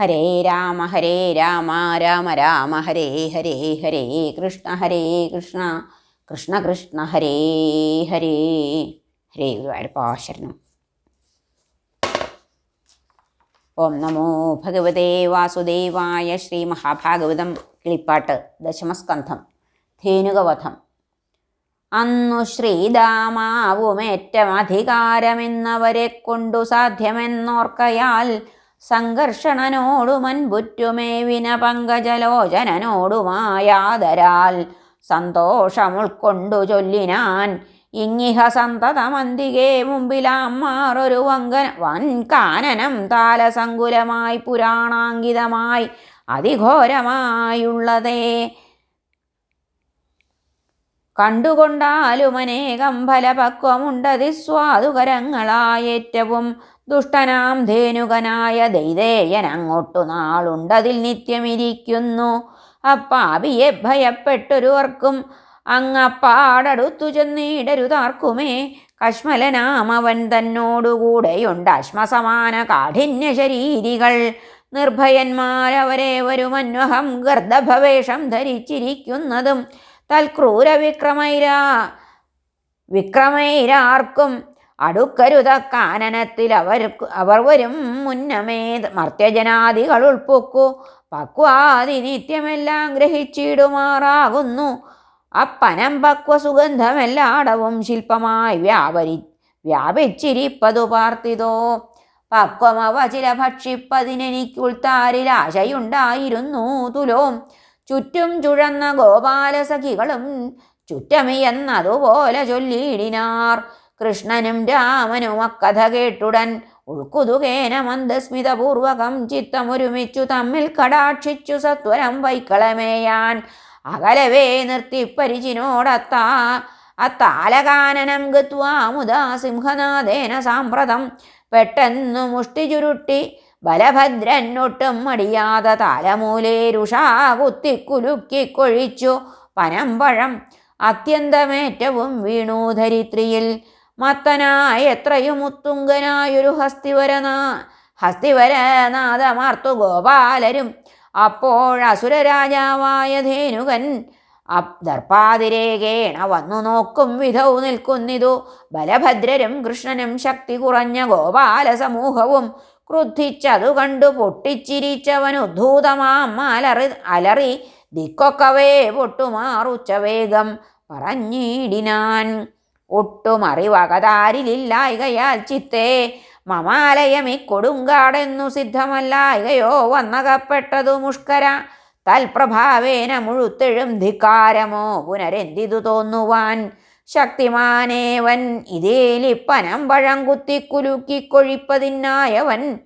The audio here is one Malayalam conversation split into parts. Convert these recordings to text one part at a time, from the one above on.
ഹരേ രാമ ഹരേ രാമ രാമ രാമ ഹരേ ഹരേ ഹരേ കൃഷ്ണ ഹരേ കൃഷ്ണ കൃഷ്ണ കൃഷ്ണ ഹരേ ഹരേ ഹരേ ഗുരുവായൂരപ്പാശരണം ഓം നമോ ഭഗവതേ വാസുദേവായ ശ്രീ മഹാഭാഗവതം കിളിപ്പാട്ട് ദശമസ്കന്ധം ധേനുകവധം. അന്നു ശ്രീദാമാവുമേറ്റം അധികാരമെന്നവരെ കൊണ്ടു സാധ്യമെന്നോർക്കയാൽ സംഘർഷണനോടു മൻപുറ്റുമേവിന പങ്കജലോചനനോടുമായാദരാൽ സന്തോഷമുൾക്കൊണ്ടു ചൊല്ലിനാൻ ഇങ്ങിഹ സന്തതമന്തികേ മുമ്പിലാമാറൊരു വങ്കന വൻകാനനം താലസങ്കുലമായി പുരാണാങ്കിതമായി അതിഘോരമായുള്ളതേ. കണ്ടുകൊണ്ടാലുമനേകം ഫലപക്വമുണ്ടതി സ്വാദുകരങ്ങളായേറ്റവും ദുഷ്ടനാം ധേനുകനായ ദൈതേയനങ്ങോട്ടു നാളുണ്ടതിൽ നിത്യമിരിക്കുന്നു. അപ്പാപിയെ ഭയപ്പെട്ടൊരുവർക്കും അങ്ങപ്പാടടുത്തു ചെന്നിടരുതാർക്കുമേ. കശ്മലനാമവൻ തന്നോടുകൂടെയുണ്ട് അശ്മസമാന കാഠിന്യ ശരീരികൾ നിർഭയന്മാരവരെ വരുമന്വഹം ഗർദഭവേഷം ധരിച്ചിരിക്കുന്നതും തൽക്രൂര വിക്രമൈരാ വിക്രമൈരാർക്കും അടുക്കരുത കാനനത്തിൽ അവർ അവർ വരും മുന്നമേ. മർത്യജനാദികൾ ഉൾപ്പൊക്കു. പക്വാദി നിത്യമെല്ലാം ഗ്രഹിച്ചിടുമാറാകുന്നു. അപ്പനം പക്വ സുഗന്ധമെല്ലാടവും ശില്പമായി വ്യാപരി വ്യാപിച്ചിരിപ്പതു പാർത്തിതോ. പക്വമവ ചില ഭക്ഷിപ്പതിനെനിക്കുൾത്താരിൽ ആശയുണ്ടായിരുന്നു തുലോം. ചുറ്റും ചുഴന്ന ഗോപാലസഖികളും ചുറ്റമിയെന്നതുപോലെ ചൊല്ലിയിടിനാർ. കൃഷ്ണനും രാമനും അക്കഥ കേട്ടുടൻ ഉൾക്കുതുകേന മന്ദസ്മിതപൂർവകം ചിത്തമൊരുമിച്ചു തമ്മിൽ കടാക്ഷിച്ചു സത്വരം വൈക്കളമേയാൻ. അകലവേ നിർത്തി പരിചിനോടത്താ അത്താലകാനനം ഗത്വാ മുദാ സിംഹനാഥേന സാമ്പ്രതം. പെട്ടെന്നു മുഷ്ടി ചുരുട്ടി ബലഭദ്രനൊട്ടും മടിയാതെ താലമൂലേരുഷാ കുത്തിക്കുലുക്കി കൊഴിച്ചു പനമ്പഴം. അത്യന്തമേറ്റവും വീണു ധരിത്രിയിൽ മത്തനായ എത്രയും ഉത്തുങ്കനായൊരു ഹസ്തിവരനാ ഹസ്തിവരനാഥമാർത്തു ഗോപാലരും. അപ്പോഴസുരരാജാവായ ധേനുകൻ ദർപ്പാതിരേകേണ വന്നു നോക്കും വിധവു നിൽക്കുന്നിതു. ബലഭദ്രരും കൃഷ്ണനും ശക്തി കുറഞ്ഞ ഗോപാല സമൂഹവും ക്രുദ്ധിച്ചതു കണ്ടു. പൊട്ടിച്ചിരിച്ചവൻ ഉദ്ധൂതമാം അലറി അലറി ദിക്കൊക്കവേ പൊട്ടുമാറുച്ച വേഗം പറഞ്ഞിടിനാൻ. ഒട്ടുമറിവകതാരിലില്ലായികയാൽ ചിത്തേ. മമാലയമി കൊടുങ്കാടെന്നു സിദ്ധമല്ലായികയോ വന്നകപ്പെട്ടതു മുഷ്കര. തൽപ്രഭാവേന മുഴുത്തെഴും ധിക്കാരമോ പുനരെന്തിതു തോന്നുവാൻ? ശക്തിമാനേവൻ ഇതേലിപ്പനം പഴം കുത്തിക്കുലുക്കിക്കൊഴിപ്പതിനായവൻ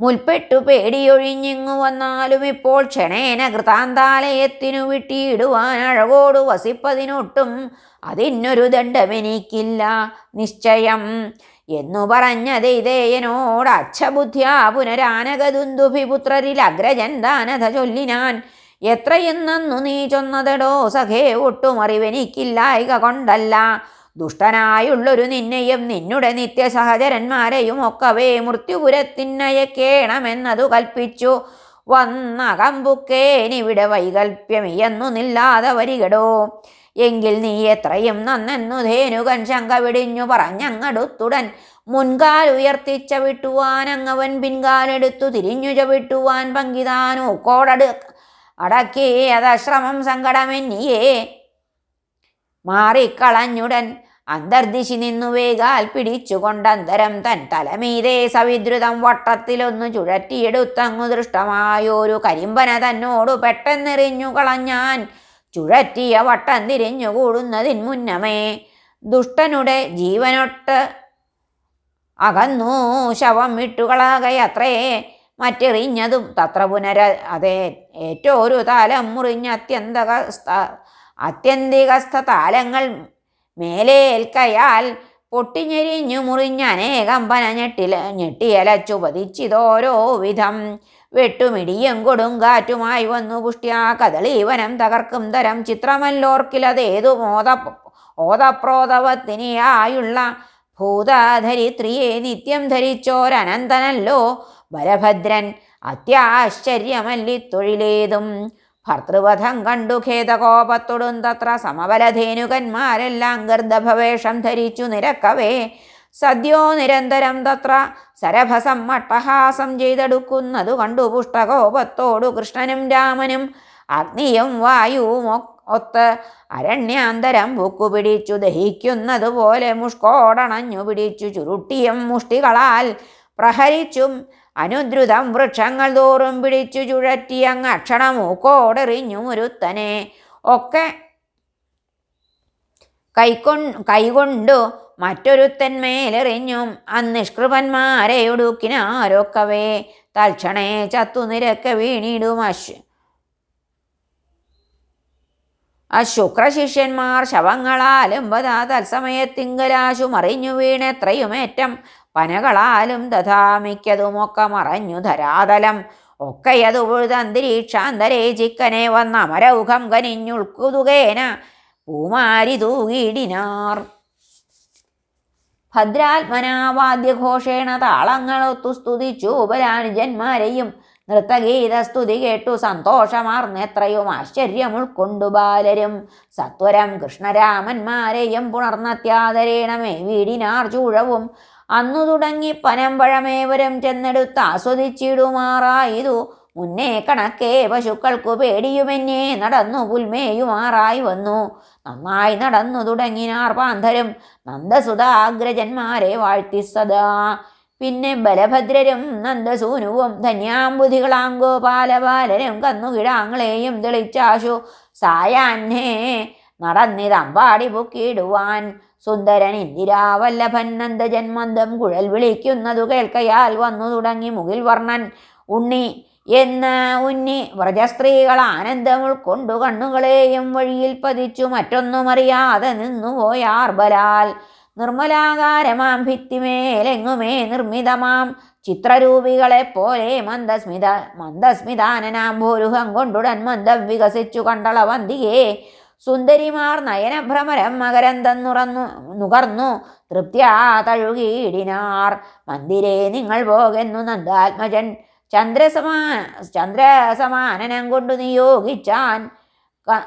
മുൽപ്പെട്ടു പേടിയൊഴിഞ്ഞിങ്ങു വന്നാലും ഇപ്പോൾ ക്ഷണേന കൃതാന്താലയത്തിനു വിട്ടിയിടുവാൻ അഴകോടു വസിപ്പതിനൊട്ടും അതിനൊരു ദണ്ഡമെനിക്കില്ല. നിശ്ചയം. എന്നു പറഞ്ഞ ദൈതേയനോട് അച്ഛബുദ്ധ്യാ പുനരാനകദുന്ദുഭിപുത്രരിൽ അഗ്രജൻ ദാനത ചൊല്ലിനാൻ. എത്രയെന്നു നീ ചൊന്നതടോ സഖേ ഒട്ടും അറിവെനിക്കില്ലായിക കൊണ്ടല്ല ദുഷ്ടനായുള്ളൊരു നിന്നെയും നിന്നുടെ നിത്യസഹചരന്മാരെയും ഒക്കവേ മൃത്യുപുരത്തിനയക്കേണമെന്നതു കൽപ്പിച്ചു. വന്ന കമ്പുക്കേനിവിടെ വൈകൽപ്യമിയെന്നു നില്ലാതെ വരികടോ? എങ്കിൽ നീ എത്രയും നന്നെന്നു ധേനുകൻ ശങ്ക വിടിഞ്ഞു പറഞ്ഞങ്ങടുത്തുടൻ. മുൻകാൽ ഉയർത്തിച്ച വിട്ടുവാനങ്ങവൻ പിൻകാലെടുത്തു തിരിഞ്ഞു ചവിട്ടുവാൻ പങ്കിതാനു കോടട് അടക്കി അതശ്രമം സങ്കടമെന്നിയേ. മാറിക്കളഞ്ഞുടൻ അന്തർദിശി നിന്നു വേഗാൽ പിടിച്ചുകൊണ്ടന്തരം തൻ തലമീതേ സവിദ്രുതം വട്ടത്തിലൊന്നു ചുഴറ്റിയെടുത്തങ്ങു ദൃഷ്ടമായൊരു കരിമ്പന തന്നോടു പെട്ടെന്നെറിഞ്ഞു കളഞ്ഞാൻ ചുഴറ്റിയ വട്ടം തിരിഞ്ഞുകൂടുന്നതിന് മുന്നമേ ദുഷ്ടനുടെ ജീവനൊട്ട് അകന്നു ശവം വിട്ടുകളാകയത്രേ മറ്റെറിഞ്ഞതും തത്ര പുനര അതേ ഏറ്റൊരു താലം മുറിഞ്ഞ അത്യന്തകസ്ഥ അത്യന്തികസ്ഥ താലങ്ങൾ മേലേൽക്കയാൽ പൊട്ടിഞ്ഞെരിഞ്ഞു മുറിഞ്ഞ അനേകം പന ഞെട്ടില ഞെട്ടിയലച്ചു പതിച്ചിതോരോ വിധം. വെട്ടുമിടിയും കൊടുങ്കാറ്റുമായി വന്നു പുഷ്ട്യാ കദളീവനം തകർക്കും തരം ചിത്രമല്ലോർക്കിലതേതു മോദ ഓതപ്രോതവത്തിനിയായുള്ള ഭൂതധരിത്രിയെ നിത്യം ധരിച്ചോരനന്തനല്ലോ. ബലഭദ്രൻ അത്യാശ്ചര്യമല്ലിത്തൊഴിലേതും ഭർത്തൃവധം കണ്ടു ഖേദകോപത്തൊടും തത്ര സമബലധേനുകന്മാരെല്ലാം ഗർദഭവേഷം ധരിച്ചു നിരക്കവേ. സദ്യോ നിരന്തരം തത്ര സരഭസം മട്ടഹാസം ചെയ്തെടുക്കുന്നതു കണ്ടു പുഷ്ടകോപത്തോടു കൃഷ്ണനും രാമനും. അഗ്നിയും വായുവും ഒത്ത് അരണ്യാന്തരം പൂക്കു പിടിച്ചു ദഹിക്കുന്നതുപോലെ മുഷ്കോടണഞ്ഞു പിടിച്ചു ചുരുട്ടിയും മുഷ്ടികളാൽ പ്രഹരിച്ചും അനുദ്രുതം വൃക്ഷങ്ങൾ തോറും പിടിച്ചു ചുഴറ്റിയങ്ങ് അക്ഷണമൂക്കോടെറിഞ്ഞു ഒരുത്തനെ ഒക്കെ കൈക്കൊൺ കൈകൊണ്ടു മറ്റൊരുത്തന്മേലെറിഞ്ഞും അന്നിഷ്കൃപന്മാരെ ഒടുക്കിനാരൊക്കവേ തൽക്ഷണേ ചത്തു നിരക്ക വീണിടും അശ് അശുക്രശിഷ്യന്മാർ ശവങ്ങളാലും വതാ തത്സമയത്തിങ്കലാശു മറിഞ്ഞു വീണെത്രയുമേറ്റം. പനകളാലും തഥാമിക്കതുമൊക്കെ മറഞ്ഞു ധരാതലം. ഒക്കെയതു അന്തരീക്ഷാന്തരേ ചിക്കനെ വന്ന അമരൗഖം കനിഞ്ഞുൾക്കുതുകേന പൂമാരി തൂകിടിനാർ ഭദ്രാത്മനാവാദ്യഘോഷേണ താളങ്ങളൊത്തു സ്തുതിച്ചു ഉപരാനുജന്മാരെയും നൃത്തഗീത സ്തുതി കേട്ടു സന്തോഷമാർന്നെത്രയും ആശ്ചര്യം ഉൾക്കൊണ്ടു ബാലരും. സത്വരം കൃഷ്ണരാമന്മാരെയും പുണർന്നത്യാദരേണമേ വീടിനാർ ചൂഴവും അന്നു തുടങ്ങി പനമ്പഴമേവരും ചെന്നെടുത്ത് ആസ്വദിച്ചിടുമാറായതു. മുന്നേ കണക്കേ പശുക്കൾക്കു പേടിയുമെന്നേ നടന്നു പുൽമേയുമാറായി വന്നു. നന്നായി നടന്നു തുടങ്ങിനാർ പാന്ധരും നന്ദസുതാഗ്രജന്മാരെ വാഴ്ത്തി സദാ പിന്നെ ബലഭദ്രരും നന്ദസൂനുവും ധന്യാംബുധികളാം ഗോപാലബാലരും കന്നുകിടാങ്ങളെയും തെളിച്ചാശു. സായാഹ്നേ നടന്നിതമ്പാടി പൊക്കിയിടുവാൻ. സുന്ദരൻ ഇന്ദിരാവല്ലഭൻ നന്ദജന്മന്തം കുഴൽ വിളിക്കുന്നതു കേൾക്കയാൽ വന്നു തുടങ്ങി മുകിൽ വർണൻ. ഉണ്ണി എന്ന് ഉന്നി വ്രജസ്ത്രീകൾ ആനന്ദം ഉൾക്കൊണ്ടു കണ്ണുകളെയും വഴിയിൽ പതിച്ചു മറ്റൊന്നും അറിയാതെ നിന്നുപോയാർ ബലാൽ നിർമ്മലാകാരമാം ഭിത്തിമേലെങ്ങുമേ നിർമ്മിതമാം. ചിത്രരൂപികളെ പോലെ മന്ദസ്മിത മന്ദസ്മിതാനനാം ഭൂരുഹം കൊണ്ടുടൻ മന്ദം വികസിച്ചു കണ്ടളവന്തികേ. സുന്ദരിമാർ നയനഭ്രമരം മകരന്തം നുറന്നു നുകർന്നു തൃപ്തിയാ തഴുകിയിടിനാർ. മന്ദിരേ നിങ്ങൾ പോകെന്നു നന്ദാത്മജൻ. ചന്ദ്രസമാ ചന്ദ്രസമാനനം കൊണ്ടു നിയോഗിച്ചാൻ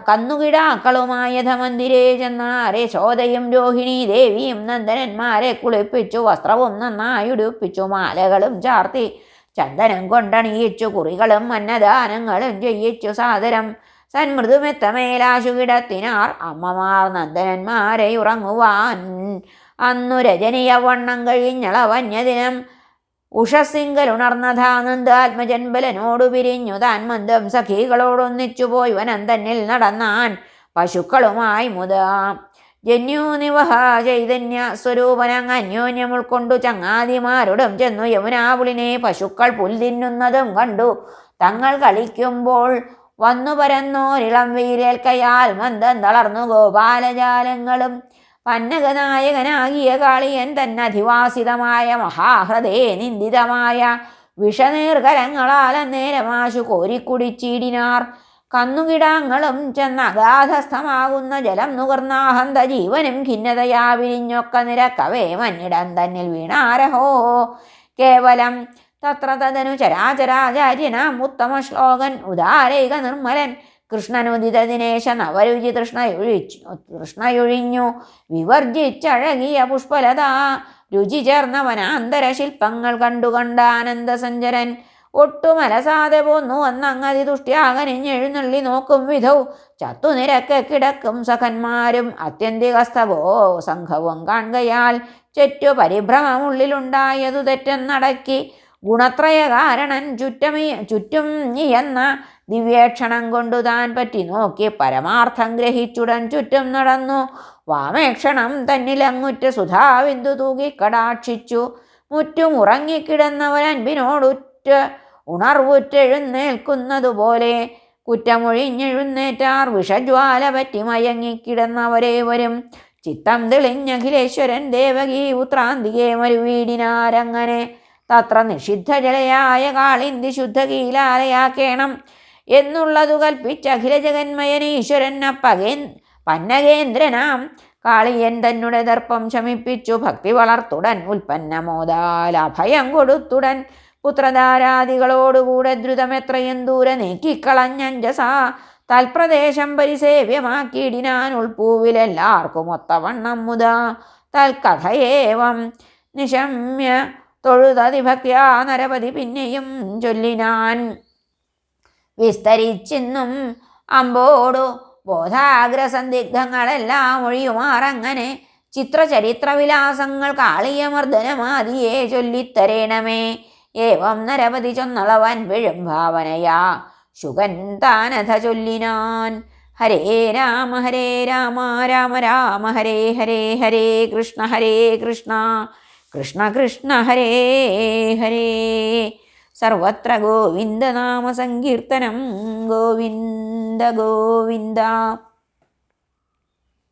കന്നുകിടാക്കളുമായ ധമന്തിരേ ചെന്നാരെ ശോധയും രോഹിണി ദേവിയും നന്ദനന്മാരെ കുളിപ്പിച്ചു വസ്ത്രവും നന്നായി ഉടുപ്പിച്ചു മാലകളും ചാർത്തി ചന്ദനം കൊണ്ടണിയിച്ചു കുറികളും അന്നദാനങ്ങളും ചെയ്യിച്ചു സാദരം സന്മൃദുമെത്തമേലാശു കിടത്തിനാർ അമ്മമാർ നന്ദനന്മാരെ ഉറങ്ങുവാൻ. അന്നു രജനീയ വണ്ണം കഴിഞ്ഞളവന്യദിനം ഉഷസിങ്കലുണർന്നതാനന്ദാത്മജൻ ബലനോടു പിരിഞ്ഞു താൻ മന്ദം സഖികളോടൊന്നിച്ചു പോയി വനം തന്നിൽ നടന്നാൻ പശുക്കളുമായി മുതാ. ജന്യൂനിവഹ ചൈതന്യ സ്വരൂപനങ് അന്യോന്യം ഉൾക്കൊണ്ടു ചങ്ങാതിമാരോടും ചെന്നു യമുനാവുളിനെ പശുക്കൾ പുൽതിന്നുന്നതും കണ്ടു. തങ്ങൾ കളിക്കുമ്പോൾ വന്നു പരന്നോരിളം വീരേൽക്കയാൽ മന്ദം തളർന്നു ഗോപാലജാലങ്ങളും. പന്നകനായകനാകിയ കാളിയൻ തന്നധിവാസിതമായ മഹാഹൃദേ നിന്ദിതമായ വിഷനീർകരങ്ങളാൽ അന്നേരമാശു കോരിക്കുടിച്ചീടിനാർ. കന്നുകിടാങ്ങളും ചെന്ന അഗാധസ്ഥമാകുന്ന ജലം നുകർന്നാഹന്ത ജീവനും ഖിന്നതയാ വിരിഞ്ഞൊക്ക നിരക്കവേ മന്നിടം തന്നിൽ വീണാരഹോ. കേവലം തത്ര തനു ചരാചരാചാര്യനാം ഉത്തമ ശ്ലോകൻ ഉദാരൈക നിർമ്മലൻ. കൃഷ്ണനുദിത ദിനേശ നവരുചി തൃഷ്ണയൊഴിച്ചു തൃഷ്ണയൊഴിഞ്ഞു. വിവർജിച്ചഴകിയ പുഷ്പലത രുചി ചേർന്ന വനാന്തര ശില്പങ്ങൾ കണ്ടുകണ്ട ആനന്ദസഞ്ചരൻ. ഒട്ടുമലസാതെ പോന്നു വന്നങ്ങതി തുഷ്ടിയാകനിഞ്ഞെഴുന്നള്ളി നോക്കും വിധൗ. ചത്തുനിരക്കെ കിടക്കും സഖന്മാരും അത്യന്തികസ്തവോ സംഘവും കാണുകയാൽ ചെറ്റു പരിഭ്രമമുള്ളിലുണ്ടായതു തെറ്റെന്നടക്കി. ഗുണത്രയ കാരണൻ ചുറ്റമി ചുറ്റും എന്ന ദിവ്യേക്ഷണം കൊണ്ടു താൻ പറ്റി നോക്കി പരമാർത്ഥം ഗ്രഹിച്ചുടൻ ചുറ്റും നടന്നു. വാമേക്ഷണം തന്നിലങ്ങുറ്റ സുധാവിന്ദു തൂകി കടാക്ഷിച്ചു. മുറ്റും ഉറങ്ങിക്കിടന്നവൻ അൻപിനോടുറ്റ ഉണർവുറ്റെഴുന്നേൽക്കുന്നതുപോലെ കുറ്റമൊഴിഞ്ഞെഴുന്നേറ്റാർ വിഷജ്വാല പറ്റി മയങ്ങിക്കിടന്നവരെ വരും ചിത്തം തെളിഞ്ഞഖിലേശ്വരൻ ദേവകി ഉത്രാന്തികേ മരുവീടിനാരങ്ങനെ തത്ര നിഷിദ്ധജലയായ കാളിന്തി ശുദ്ധകീലാലയാക്കേണം എന്നുള്ളതു കൽപ്പിച്ച അഖില ജഗന്മയനീശ്വരൻ അപ്പകേ പന്നകേന്ദ്രനാം കാളിയൻ തന്നെ ദർപ്പം ശമിപ്പിച്ചു. ഭക്തി വളർത്തുടൻ ഉൽപ്പന്നമോദാൽ അഭയം കൊടുത്തുടൻ പുത്രധാരാദികളോടുകൂടെ ദ്രുതമെത്രയും ദൂരെ നീക്കിക്കളഞ്ഞഞ്ചസാ തൽപ്രദേശം പരിസേവ്യമാക്കിയിടിനാൻ ഉൾപ്പൂവിലെല്ലാവർക്കും ഒത്തവണ്ണം മുത തൽക്കഥയേവം നിശമ്യ തൊഴുതതിഭക്യാ നരപതി പിന്നെയും ചൊല്ലിനാൻ. വിസ്തരിച്ചിന്നും അമ്പോടു ബോധാഗ്രസന്ദിഗ്ധങ്ങളെല്ലാം ഒഴിയുമാറങ്ങനെ ചിത്രചരിത്രവിലാസങ്ങൾ കാളിയമർദ്ദനമാതിയെ ചൊല്ലിത്തരേണമേ. ഏവം നരപതി ചൊന്നളവൻ വിഴും ഭാവനയാ. ശുഗൻ താനഥ ചൊല്ലിനാൻ. ഹരേ രാമ ഹരേ രാമ രാമ രാമ ഹരേ ഹരേ ഹരേ കൃഷ്ണ ഹരേ കൃഷ്ണ. കൃഷ്ണ കൃഷ്ണ ഹരേ ഹരേ. സർവത്ര ഗോവിന്ദനാമ സങ്കീർത്തനം ഗോവിന്ദ ഗോവിന്ദ.